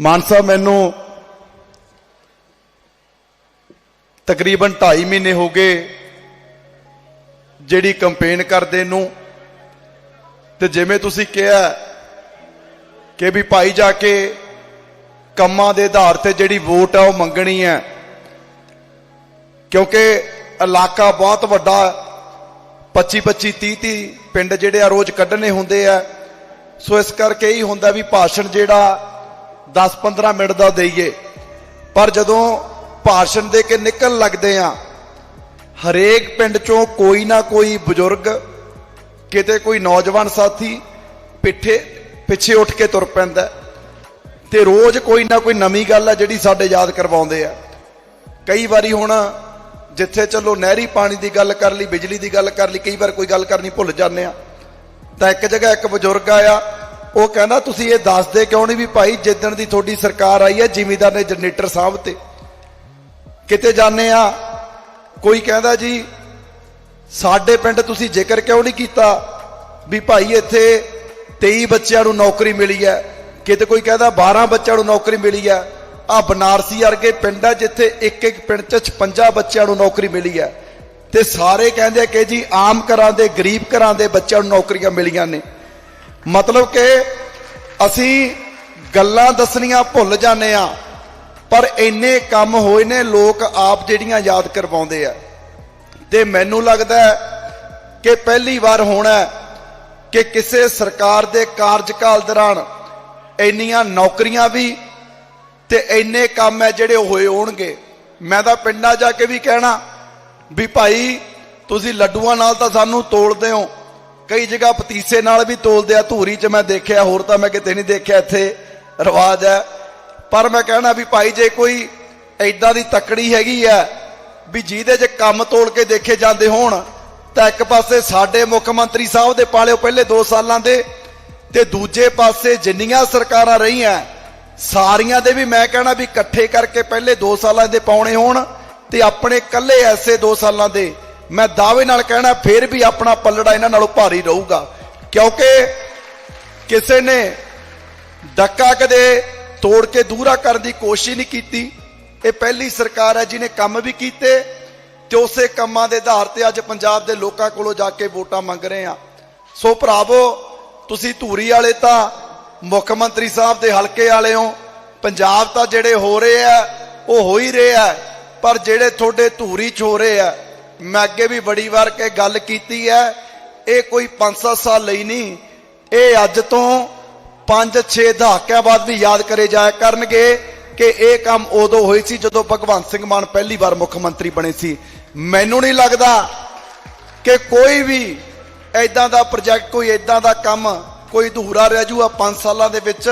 ਮਾਨ ਸਾਹਿਬ, ਮੈਨੂੰ ਤਕਰੀਬਨ 2.5 ਮਹੀਨੇ ਹੋ ਗਏ ਜਿਹੜੀ ਕੰਪੇਨ ਕਰਦੇ ਨੂੰ। ਤੇ ਜਿਵੇਂ ਤੁਸੀਂ ਕਿਹਾ ਕਿ ਵੀ ਭਾਈ ਜਾ ਕੇ ਕੰਮਾਂ ਦੇ ਆਧਾਰ ਤੇ ਜਿਹੜੀ ਵੋਟ ਆ ਉਹ ਮੰਗਣੀ ਹੈ, ਕਿਉਂਕਿ ਇਲਾਕਾ ਬਹੁਤ ਵੱਡਾ 25 25 30 30 ਪਿੰਡ ਜਿਹੜੇ ਆ ਰੋਜ਼ ਕੱਢਣੇ ਹੁੰਦੇ ਆ। ਸੋ ਇਸ ਕਰਕੇ ਹੀ ਹੁੰਦਾ ਵੀ ਭਾਸ਼ਣ ਜਿਹੜਾ 10 15 ਮਿੰਟ ਦਾ ਦੇਈਏ। ਪਰ ਜਦੋਂ ਭਾਸ਼ਣ ਦੇ ਕੇ ਨਿਕਲ ਲੱਗਦੇ ਆ, ਹਰੇਕ ਪਿੰਡ ਚੋਂ ਕੋਈ ਨਾ ਕੋਈ ਬਜ਼ੁਰਗ, ਕਿਤੇ ਕੋਈ ਨੌਜਵਾਨ ਸਾਥੀ ਪਿੱਠੇ, ਪਿੱਛੇ ਉੱਠ ਕੇ ਤੁਰ ਪੈਂਦਾ ਹੈ। ਤੇ ਰੋਜ਼ ਕੋਈ ਨਾ ਕੋਈ ਨਵੀਂ ਗੱਲ ਹੈ ਜਿਹੜੀ ਸਾਡੇ ਯਾਦ ਕਰਵਾਉਂਦੇ ਆ। ਕਈ ਵਾਰੀ ਹੁਣ ਜਿੱਥੇ ਚਲੋ ਨਹਿਰੀ ਪਾਣੀ ਦੀ ਗੱਲ ਕਰ ਲਈ, ਬਿਜਲੀ ਦੀ ਗੱਲ ਕਰ ਲਈ, ਕਈ ਵਾਰ ਕੋਈ ਗੱਲ ਕਰਨੀ ਭੁੱਲ ਜਾਂਦੇ ਆ। ਤਾਂ ਇੱਕ ਜਗ੍ਹਾ ਇੱਕ ਬਜ਼ੁਰਗ ਆਇਆ ਉਹ ਕਹਿੰਦਾ, ਤੁਸੀਂ ਇਹ ਦੱਸਦੇ ਕਿਉਂ ਨਹੀਂ ਵੀ ਭਾਈ ਜਿੱਦਣ ਦੀ ਤੁਹਾਡੀ ਸਰਕਾਰ ਆਈ ਹੈ, ਜ਼ਿਮੀਦਾਰ ਨੇ ਜਨਰੇਟਰ ਸਾਹਬ ਤੇ ਕਿਤੇ ਜਾਂਦੇ ਆ? ਕੋਈ ਕਹਿੰਦਾ, ਜੀ, ਸਾਡੇ ਪਿੰਡ ਤੁਸੀਂ ਜ਼ਿਕਰ ਕਿਉਂ ਨਹੀਂ ਕੀਤਾ ਵੀ ਭਾਈ ਇੱਥੇ 23 ਬੱਚਿਆਂ ਨੂੰ ਨੌਕਰੀ ਮਿਲੀ ਹੈ? ਕਿਤੇ ਕੋਈ ਕਹਿੰਦਾ 12 ਬੱਚਿਆਂ ਨੂੰ ਨੌਕਰੀ ਮਿਲੀ ਹੈ। ਆ ਬਨਾਰਸੀ ਵਰਗੇ ਪਿੰਡ ਆ, ਜਿੱਥੇ ਇੱਕ ਇੱਕ ਪਿੰਡ 'ਚ 56 ਬੱਚਿਆਂ ਨੂੰ ਨੌਕਰੀ ਮਿਲੀ ਹੈ। ਤੇ ਸਾਰੇ ਕਹਿੰਦੇ ਕਿ ਜੀ, ਆਮ ਘਰਾਂ ਦੇ, ਗਰੀਬ ਘਰਾਂ ਦੇ ਬੱਚਿਆਂ ਨੂੰ ਨੌਕਰੀਆਂ ਮਿਲੀਆਂ ਨੇ। ਮਤਲਬ ਕਿ ਅਸੀਂ ਗੱਲਾਂ ਦੱਸਣੀਆਂ ਭੁੱਲ ਜਾਂਦੇ ਆ ਪਰ ਇੰਨੇ ਕੰਮ ਹੋਏ ਨੇ, ਲੋਕ ਆਪ ਜਿਹੜੀਆਂ ਯਾਦ ਕਰਵਾਉਂਦੇ ਆ। ਤੇ ਮੈਨੂੰ ਲੱਗਦਾ ਕਿ ਪਹਿਲੀ ਵਾਰ ਹੋਣਾ ਕਿ ਕਿਸੇ ਸਰਕਾਰ ਦੇ ਕਾਰਜਕਾਲ ਦੌਰਾਨ ਇੰਨੀਆਂ ਨੌਕਰੀਆਂ ਵੀ ਤੇ ਇੰਨੇ ਕੰਮ ਹੈ ਜਿਹੜੇ ਹੋਏ ਹੋਣਗੇ। ਮੈਂ ਤਾਂ ਪਿੰਡਾਂ ਜਾ ਕੇ ਵੀ ਕਹਿਣਾ ਵੀ ਭਾਈ, ਤੁਸੀਂ ਲੱਡੂਆਂ ਨਾਲ ਤਾਂ ਸਾਨੂੰ ਤੋੜਦੇ ਹੋ। ਕਈ ਜਗ੍ਹਾ ਪਤੀਸੇ ਨਾਲ ਵੀ ਤੋਲਦੇ ਆ, ਧੂਰੀ 'ਚ ਮੈਂ ਦੇਖਿਆ, ਹੋਰ ਤਾਂ ਮੈਂ ਕਿਤੇ ਨਹੀਂ ਦੇਖਿਆ ਇੱਥੇ ਰਿਵਾਜ ਹੈ। ਪਰ ਮੈਂ ਕਹਿਣਾ ਵੀ ਭਾਈ, ਜੇ ਕੋਈ ਐਦਾਂ ਦੀ ਤਕੜੀ ਹੈਗੀ ਆ ਵੀ ਜਿਹਦੇ 'ਚ ਕੰਮ ਤੋਲ ਕੇ ਦੇਖੇ ਜਾਂਦੇ ਹੋਣ, ਤਾਂ ਇੱਕ ਪਾਸੇ ਸਾਡੇ ਮੁੱਖ ਮੰਤਰੀ ਸਾਹਿਬ ਦੇ ਪਾਲਿਓ ਪਹਿਲੇ 2 ਸਾਲਾਂ ਦੇ ਤੇ ਦੂਜੇ ਪਾਸੇ ਜਿੰਨੀਆਂ ਸਰਕਾਰਾਂ ਰਹੀਆਂ, ਸਾਰੀਆਂ ਦੇ ਵੀ ਮੈਂ ਕਹਿਣਾ ਵੀ ਇਕੱਠੇ ਕਰਕੇ ਪਹਿਲੇ 2 ਸਾਲਾਂ ਦੇ ਪਾਉਣੇ ਹੋਣ ਤੇ ਆਪਣੇ ਇਕੱਲੇ ਐਸੇ 2 ਸਾਲਾਂ ਦੇ ਮੈਂ ਦਾਅਵੇ ਨਾਲ ਕਹਿਣਾ, ਫਿਰ ਵੀ ਆਪਣਾ ਪੱਲੜਾ ਇਹਨਾਂ ਨਾਲੋਂ ਭਾਰੀ ਰਹੂਗਾ। ਕਿਉਂਕਿ ਕਿਸੇ ਨੇ ਡੱਕਾ ਕਦੇ ਤੋੜ ਕੇ ਦੂਰਾ ਕਰਨ ਦੀ ਕੋਸ਼ਿਸ਼ ਨਹੀਂ ਕੀਤੀ। ਇਹ ਪਹਿਲੀ ਸਰਕਾਰ ਹੈ, ਜਿਹਨੇ ਕੰਮ ਵੀ ਕੀਤੇ ਤੇ ਉਸੇ ਕੰਮਾਂ ਦੇ ਆਧਾਰ ਤੇ ਅੱਜ ਪੰਜਾਬ ਦੇ ਲੋਕਾਂ ਕੋਲੋਂ ਜਾ ਕੇ ਵੋਟਾਂ ਮੰਗ ਰਹੇ ਆ ਸੋ ਭਰਾਵੋ, ਤੁਸੀਂ ਧੂਰੀ ਵਾਲੇ ਤਾਂ, ਮੁੱਖ ਮੰਤਰੀ ਸਾਹਿਬ ਦੇ ਹਲਕੇ ਵਾਲੇ ਹੋ। ਪੰਜਾਬ ਤਾਂ ਜਿਹੜੇ ਹੋ ਰਹੇ ਆ, ਉਹ ਹੋ ਹੀ ਰਹੇ ਆ। ਪਰ ਜਿਹੜੇ ਤੁਹਾਡੇ ਧੂਰੀ ਚ ਹੋ ਰਹੇ ਆ ਮੈਂ ਅੱਗੇ ਵੀ ਬੜੀ ਵਾਰ ਕੇ ਗੱਲ ਕੀਤੀ ਹੈ, ਇਹ ਕੋਈ 5-7 ਸਾਲ ਲਈ ਨਹੀਂ, ਇਹ ਅੱਜ ਤੋਂ 5-6 ਦਹਾਕਿਆਂ ਬਾਅਦ ਵੀ ਯਾਦ ਕਰੇ ਜਾਇਆ ਕਰਨਗੇ ਕਿ ਇਹ ਕੰਮ ਉਦੋਂ ਹੋਈ ਸੀ ਜਦੋਂ ਭਗਵੰਤ ਸਿੰਘ ਮਾਨ ਪਹਿਲੀ ਵਾਰ ਮੁੱਖ ਮੰਤਰੀ ਬਣੇ ਸੀ। ਮੈਨੂੰ ਨਹੀਂ ਲੱਗਦਾ ਕਿ ਕੋਈ ਵੀ ਐਦਾਂ ਦਾ ਪ੍ਰੋਜੈਕਟ ਕੋਈ ਐਦਾਂ ਦਾ ਕੰਮ, ਕੋਈ ਅਧੂਰਾ ਰਹਿ ਜੂਗਾ 5 ਸਾਲਾਂ ਦੇ ਵਿੱਚ,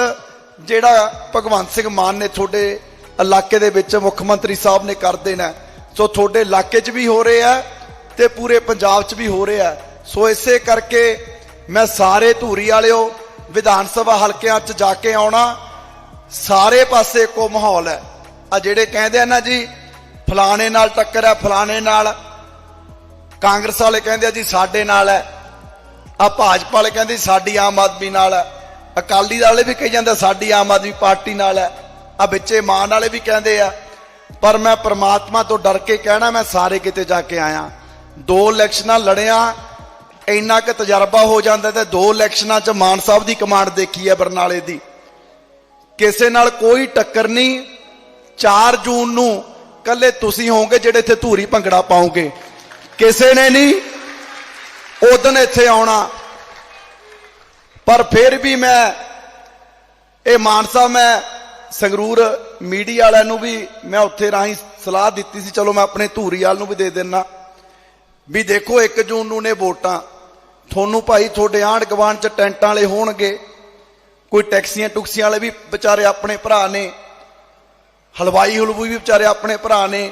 ਜਿਹੜਾ ਭਗਵੰਤ ਸਿੰਘ ਮਾਨ ਨੇ ਤੁਹਾਡੇ ਇਲਾਕੇ ਦੇ ਵਿੱਚ ਮੁੱਖ ਮੰਤਰੀ ਸਾਹਿਬ ਨੇ ਕਰ ਦੇਣਾ ਸੋ ਤੁਹਾਡੇ ਇਲਾਕੇ 'ਚ ਵੀ ਹੋ ਰਹੇ ਰਿਹਾ ਤੇ ਪੂਰੇ ਪੰਜਾਬ 'ਚ ਵੀ ਹੋ ਰਹੇ ਰਿਹਾ ਸੋ ਇਸੇ ਕਰਕੇ ਮੈਂ ਸਾਰੇ ਧੂਰੀ ਵਾਲਿਓ, ਵਿਧਾਨ ਸਭਾ ਹਲਕਿਆਂ 'ਚ ਜਾ ਕੇ ਆਉਣਾ। ਸਾਰੇ ਪਾਸੇ ਇੱਕੋ ਮਾਹੌਲ ਹੈ। ਆ ਜਿਹੜੇ ਕਹਿੰਦੇ ਆ ਨਾ ਜੀ, ਫਲਾਣੇ ਨਾਲ ਟੱਕਰ ਹੈ, ਫਲਾਣੇ ਨਾਲ। ਕਾਂਗਰਸ ਵਾਲੇ ਕਹਿੰਦੇ ਆ ਜੀ, ਸਾਡੇ ਨਾਲ ਹੈ। ਆ ਭਾਜਪਾ ਵਾਲੇ ਕਹਿੰਦੇ ਸਾਡੀ ਆਮ ਆਦਮੀ ਨਾਲ ਹੈ। ਅਕਾਲੀ ਵਾਲੇ ਵੀ ਕਹੀ ਜਾਂਦੇ ਸਾਡੀ ਆਮ ਆਦਮੀ ਪਾਰਟੀ ਨਾਲ ਹੈ। ਆ ਵਿੱਚੇ ਮਾਨ ਵਾਲੇ ਵੀ ਕਹਿੰਦੇ ਆ ਪਰ ਮੈਂ ਪ੍ਰਮਾਤਮਾ ਤੋਂ ਡਰ ਕੇ ਕਹਿਣਾ, ਮੈਂ ਸਾਰੇ ਕਿਤੇ ਜਾ ਕੇ ਆਇਆ। ਦੋ ਇਲੈਕਸ਼ਨਾਂ ਲੜਿਆ, ਇੰਨਾ ਕੁ ਤਜਰਬਾ ਹੋ ਜਾਂਦਾ ਤੇ ਦੋ ਇਲੈਕਸ਼ਨਾਂ 'ਚ ਮਾਨ ਸਾਹਿਬ ਦੀ ਕਮਾਂਡ ਦੇਖੀ ਹੈ ਬਰਨਾਲੇ ਦੀ। ਕਿਸੇ ਨਾਲ ਕੋਈ ਟੱਕਰ ਨਹੀਂ। 4 ਜੂਨ ਨੂੰ ਕੱਲੇ ਤੁਸੀਂ ਹੋਵੋਗੇ ਜਿਹੜੇ ਇੱਥੇ ਧੂਰੀ ਭੰਗੜਾ ਪਾਓਗੇ। ਕਿਸੇ ਨੇ ਨਹੀਂ ਉਦੋਂ ਇੱਥੇ ਆਉਣਾ। ਪਰ ਫਿਰ ਵੀ ਮੈਂ, ਇਹ ਮਾਨਸਾ ਮੈਂ ਸੰਗਰੂਰ ਮੀਡੀਆ ਵਾਲਿਆਂ ਨੂੰ ਵੀ ਮੈਂ ਉੱਥੇ ਰਾਹੀਂ ਸਲਾਹ ਦਿੱਤੀ ਸੀ, ਚਲੋ ਮੈਂ ਆਪਣੇ ਧੂਰੀ ਵਾਲ ਨੂੰ ਵੀ ਦੇ ਦੇਣਾ ਵੀ ਦੇਖੋ 1 ਜੂਨ ਨੂੰ ਨੇ ਵੋਟਾਂ। ਤੁਹਾਨੂੰ ਭਾਈ ਤੁਹਾਡੇ ਆਂਢ ਗੁਆਂਢ ਚ ਟੈਂਟਾਂ ਵਾਲੇ ਹੋਣਗੇ। ਕੋਈ ਟੈਕਸੀਆਂ ਟੁਕਸੀਆਂ ਵਾਲੇ ਵੀ ਵਿਚਾਰੇ ਆਪਣੇ ਭਰਾ ਨੇ। ਹਲਵਾਈ ਹਲਵੂਈ ਵੀ ਵਿਚਾਰੇ ਆਪਣੇ ਭਰਾ ਨੇ।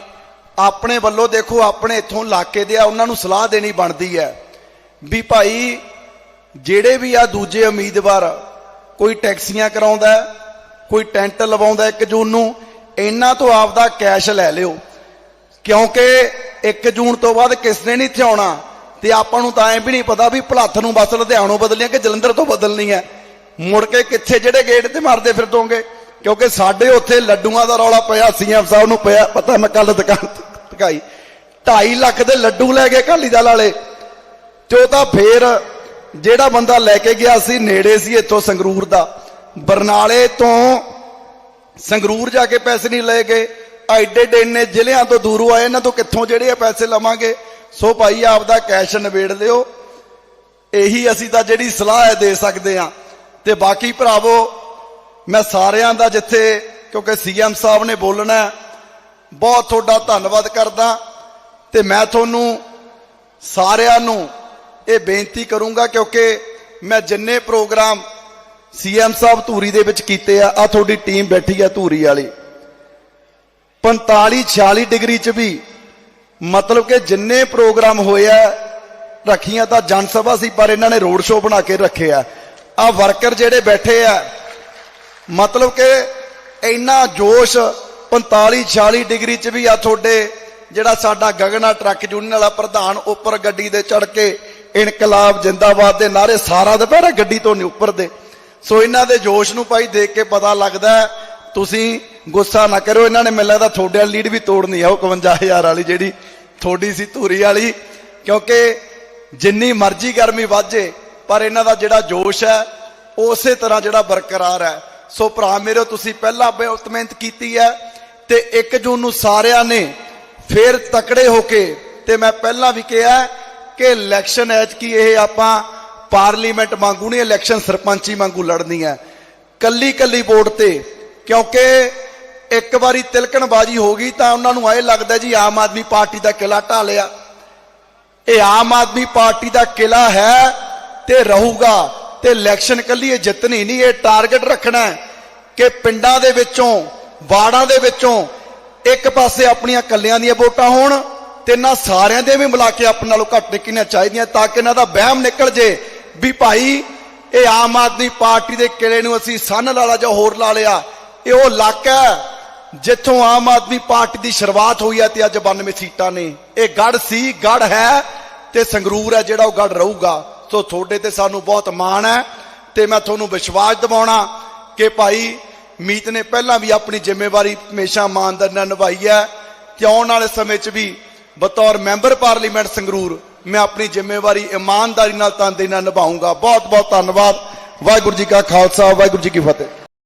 ਆਪਣੇ ਵੱਲੋਂ ਦੇਖੋ, ਆਪਣੇ ਇੱਥੋਂ ਇਲਾਕੇ ਦੇ ਆ, ਉਹਨਾਂ ਨੂੰ ਸਲਾਹ ਦੇਣੀ ਬਣਦੀ ਹੈ। ਵੀ ਭਾਈ, ਜਿਹੜੇ ਵੀ ਆ ਦੂਜੇ ਉਮੀਦਵਾਰ ਕੋਈ ਟੈਕਸੀਆਂ ਕਰਾਉਂਦਾ ਕੋਈ ਟੈਂਟ ਲਵਾਉਂਦਾ 1 ਜੂਨ ਨੂੰ, ਇਹਨਾਂ ਤੋਂ ਆਪਦਾ ਕੈਸ਼ ਲੈ ਲਿਓ। ਕਿਉਂਕਿ 1 ਜੂਨ ਤੋਂ ਬਾਅਦ ਕਿਸਨੇ ਨਹੀਂ ਇੱਥੇ ਆਉਣਾ? ਤੇ ਆਪਾਂ ਨੂੰ ਤਾਂ ਐ ਵੀ ਨਹੀਂ ਪਤਾ ਵੀ ਭਲੱਥ ਨੂੰ ਬਸ ਲੁਧਿਆਣੋਂ ਬਦਲਣੀ ਹੈ ਕਿ ਜਲੰਧਰ ਤੋਂ ਬਦਲਣੀ ਹੈ। ਮੁੜ ਕੇ ਕਿੱਥੇ ਜਿਹੜੇ ਗੇਟ ਤੇ ਮਾਰਦੇ ਫਿਰਦੋਗੇ? ਕਿਉਂਕਿ ਸਾਡੇ ਉੱਥੇ ਲੱਡੂਆਂ ਦਾ ਰੌਲਾ ਪਿਆ, ਸੀਐਮ ਸਾਹਿਬ ਨੂੰ ਪਿਆ। ਪਤਾ ਮੈਂ ਕੱਲ ਦੁਕਾਨ ਟਕਾਈ 2.5 ਲੱਖ ਦੇ ਲੱਡੂ ਲੈ ਗਏ ਅਕਾਲੀ ਦਲ ਵਾਲੇ। ਤੇ ਉਹ ਤਾਂ ਫੇਰ ਜਿਹੜਾ ਬੰਦਾ ਲੈ ਕੇ ਗਿਆ ਸੀ, ਨੇੜੇ ਸੀ ਇੱਥੋਂ ਸੰਗਰੂਰ ਦਾ। ਬਰਨਾਲੇ ਤੋਂ ਸੰਗਰੂਰ ਜਾ ਕੇ ਪੈਸੇ ਨਹੀਂ ਲਏ ਗਏ। ਐਡੇ ਐਡੇ ਇੰਨੇ ਜ਼ਿਲ੍ਹਿਆਂ ਤੋਂ ਦੂਰੋਂ ਆਏ, ਇਹਨਾਂ ਤੋਂ ਕਿੱਥੋਂ ਜਿਹੜੇ ਆ ਪੈਸੇ ਲਵਾਂਗੇ? ਸੋ ਭਾਈ, ਆਪਦਾ ਕੈਸ਼ ਨਿਬੇੜ ਲਿਓ। ਇਹੀ ਅਸੀਂ ਤਾਂ ਜਿਹੜੀ ਸਲਾਹ ਹੈ ਦੇ ਸਕਦੇ ਆ ਤੇ ਬਾਕੀ ਭਰਾਵੋ, ਮੈਂ ਸਾਰਿਆਂ ਦਾ ਜਿੱਥੇ, ਕਿਉਂਕਿ ਸੀਐਮ ਸਾਹਿਬ ਨੇ ਬੋਲਣਾ ਬਹੁਤ ਤੁਹਾਡਾ ਧੰਨਵਾਦ ਕਰਦਾ। ਤੇ ਮੈਂ ਤੁਹਾਨੂੰ ਸਾਰਿਆਂ ਨੂੰ ਇਹ ਬੇਨਤੀ ਕਰੂੰਗਾ, ਕਿਉਂਕਿ ਮੈਂ ਜਿੰਨੇ ਪ੍ਰੋਗਰਾਮ ਸੀਐਮ ਸਾਹਿਬ ਧੂਰੀ ਦੇ ਵਿੱਚ ਕੀਤੇ ਆ ਆ ਤੁਹਾਡੀ ਟੀਮ ਬੈਠੀ ਆ ਧੂਰੀ ਵਾਲੀ। 45 46 ਡਿਗਰੀ ਚ ਵੀ ਮਤਲਬ ਕਿ ਜਿੰਨੇ ਪ੍ਰੋਗਰਾਮ ਹੋਏ ਆ, ਰੱਖੀਆਂ ਤਾਂ ਜਨ ਸਭਾ ਸੀ, ਪਰ ਇਹਨਾਂ ਨੇ ਰੋਡ ਸ਼ੋਅ ਬਣਾ ਕੇ ਰੱਖਿਆ ਆ। ਵਰਕਰ ਜਿਹੜੇ ਬੈਠੇ ਆ, ਮਤਲਬ ਕਿ ਇੰਨਾ ਜੋਸ਼ 45 46 ਡਿਗਰੀ ਚ ਵੀ ਆ ਤੁਹਾਡੇ, ਜਿਹੜਾ ਸਾਡਾ ਗਗਨਾ ਟਰੱਕ ਯੂਨੀਅਨ ਵਾਲਾ ਪ੍ਰਧਾਨ ਉੱਪਰ ਗੱਡੀ ਦੇ ਚੜ ਕੇ ਇਨਕਲਾਬ ਜਿੰਦਾਬਾਦ ਦੇ ਨਾਰੇ ਸਾਰਾ ਦੁਪਹਿਰਾ ਗੱਡੀ ਤੋਂ ਨਹੀਂ ਉੱਪਰ ਦੇ ਸੋ ਇਹਨਾਂ ਦੇ ਜੋਸ਼ ਨੂੰ ਭਾਈ ਦੇਖ ਕੇ ਪਤਾ ਲੱਗਦਾ ਤੁਸੀਂ ਗੁੱਸਾ ਨਾ ਕਰੋ ਇਹਨਾਂ ਨੇ ਮੈਨੂੰ ਲੱਗਦਾ ਤੁਹਾਡੇ ਵਾਲੀ ਲੀਡ ਵੀ ਤੋੜਨੀ ਆ, ਉਹ 51000 ਵਾਲੀ ਜਿਹੜੀ ਤੁਹਾਡੀ ਸੀ ਧੂਰੀ ਵਾਲੀ, ਕਿਉਂਕਿ ਜਿੰਨੀ ਮਰਜ਼ੀ ਗਰਮੀ ਵਾਜੇ ਪਰ ਇਹਨਾਂ ਦਾ ਜਿਹੜਾ ਜੋਸ਼ ਹੈ, ਉਸੇ ਤਰ੍ਹਾਂ ਜਿਹੜਾ ਬਰਕਰਾਰ ਹੈ। ਸੋ ਭਰਾ ਮੇਰੇ, ਤੁਸੀਂ ਪਹਿਲਾਂ ਬਹੁਤ ਮਿਹਨਤ ਕੀਤੀ ਹੈ ਤੇ 1 ਜੂਨ ਨੂੰ ਸਾਰਿਆਂ ਨੇ ਫੇਰ ਤਕੜੇ ਹੋ ਕੇ, ਤੇ ਮੈਂ ਪਹਿਲਾਂ ਵੀ ਕਿਹਾ ਕਿ ਇਲੈਕਸ਼ਨ ਐਚ ਕੀ ਇਹ ਆਪਾਂ ਪਾਰਲੀਮੈਂਟ ਵਾਂਗੂ ਨਹੀਂ, ਇਲੈਕਸ਼ਨ ਸਰਪੰਚੀ ਵਾਂਗੂ ਲੜਨੀ ਹੈ। ਕੱਲੀ ਕੱਲੀ ਵੋਟ ਤੇ, ਕਿਉਂਕਿ ਇੱਕ ਵਾਰੀ ਤਿਲਕਣਬਾਜ਼ੀ ਹੋ ਗਈ ਤਾਂ ਉਹਨਾਂ ਨੂੰ ਇਹ ਲੱਗਦਾ ਜੀ ਆਮ ਆਦਮੀ ਪਾਰਟੀ ਦਾ ਕਿਲਾ ਢਾ ਲਿਆ। ਇਹ ਆਮ ਆਦਮੀ ਪਾਰਟੀ ਦਾ ਕਿਲਾ ਹੈ ਤੇ ਰਹੂਗਾ ਤੇ ਇਲੈਕਸ਼ਨ ਕੱਲੀ ਇਹ ਜਿੱਤਣੀ ਨਹੀਂ, ਇਹ ਟਾਰਗੇਟ ਰੱਖਣਾ ਕਿ ਪਿੰਡਾਂ ਦੇ ਵਿੱਚੋਂ, ਵਾਰਡਾਂ ਦੇ ਵਿੱਚੋਂ ਇੱਕ ਪਾਸੇ ਆਪਣੀਆਂ ਕੱਲਿਆਂ ਦੀਆਂ ਵੋਟਾਂ ਹੋਣ ਤੇ ਇਹਨਾਂ ਸਾਰਿਆਂ ਦੇ ਵੀ ਮਿਲਾ ਕੇ ਆਪਣੇ ਨਾਲੋਂ ਘੱਟ ਨਿਕਲਣੀਆਂ ਚਾਹੀਦੀਆਂ ਤਾਂ ਕਿ ਇਹਨਾਂ ਦਾ ਵਹਿਮ ਨਿਕਲ ਜੇ। ਵੀ ਭਾਈ, ਇਹ ਆਮ ਆਦਮੀ ਪਾਰਟੀ ਦੇ ਕਿਲੇ ਨੂੰ ਅਸੀਂ ਸੰਨ ਲਾਲਾ ਜਾਂ ਹੋਰ ਲਾ ਲਿਆ। ਇਹ ਉਹ ਇਲਾਕਾ ਜਿੱਥੋਂ ਆਮ ਆਦਮੀ ਪਾਰਟੀ ਦੀ ਸ਼ੁਰੂਆਤ ਹੋਈ ਹੈ ਤੇ ਅੱਜ 92 ਸੀਟਾਂ ਨੇ। ਇਹ ਗੜ ਸੀ, ਗੜ ਹੈ ਤੇ ਸੰਗਰੂਰ ਹੈ ਜਿਹੜਾ ਉਹ ਗੜ ਰਹੂਗਾ। ਸੋ ਤੁਹਾਡੇ ਤੇ ਸਾਨੂੰ ਬਹੁਤ ਮਾਣ ਹੈ ਤੇ ਮੈਂ ਤੁਹਾਨੂੰ ਵਿਸ਼ਵਾਸ ਦਿਵਾਉਣਾ ਕਿ ਭਾਈ, ਮੀਤ ਨੇ ਪਹਿਲਾਂ ਵੀ ਆਪਣੀ ਜ਼ਿੰਮੇਵਾਰੀ ਹਮੇਸ਼ਾ ਇਮਾਨਦਾਰੀ ਨਾਲ ਨਿਭਾਈ ਹੈ ਤੇ ਆਉਣ ਵਾਲੇ ਸਮੇਂ 'ਚ ਵੀ ਬਤੌਰ ਮੈਂਬਰ ਪਾਰਲੀਮੈਂਟ ਸੰਗਰੂਰ ਮੈਂ ਆਪਣੀ ਜ਼ਿੰਮੇਵਾਰੀ ਇਮਾਨਦਾਰੀ ਨਾਲ ਤਨਦੇਹੀ ਨਾਲ ਨਿਭਾਉਂਗਾ ਬਹੁਤ ਬਹੁਤ ਧੰਨਵਾਦ। ਵਾਹਿਗੁਰੂ ਜੀ ਕਾ ਖਾਲਸਾ, ਵਾਹਿਗੁਰੂ ਜੀ ਕੀ ਫਤਿਹ।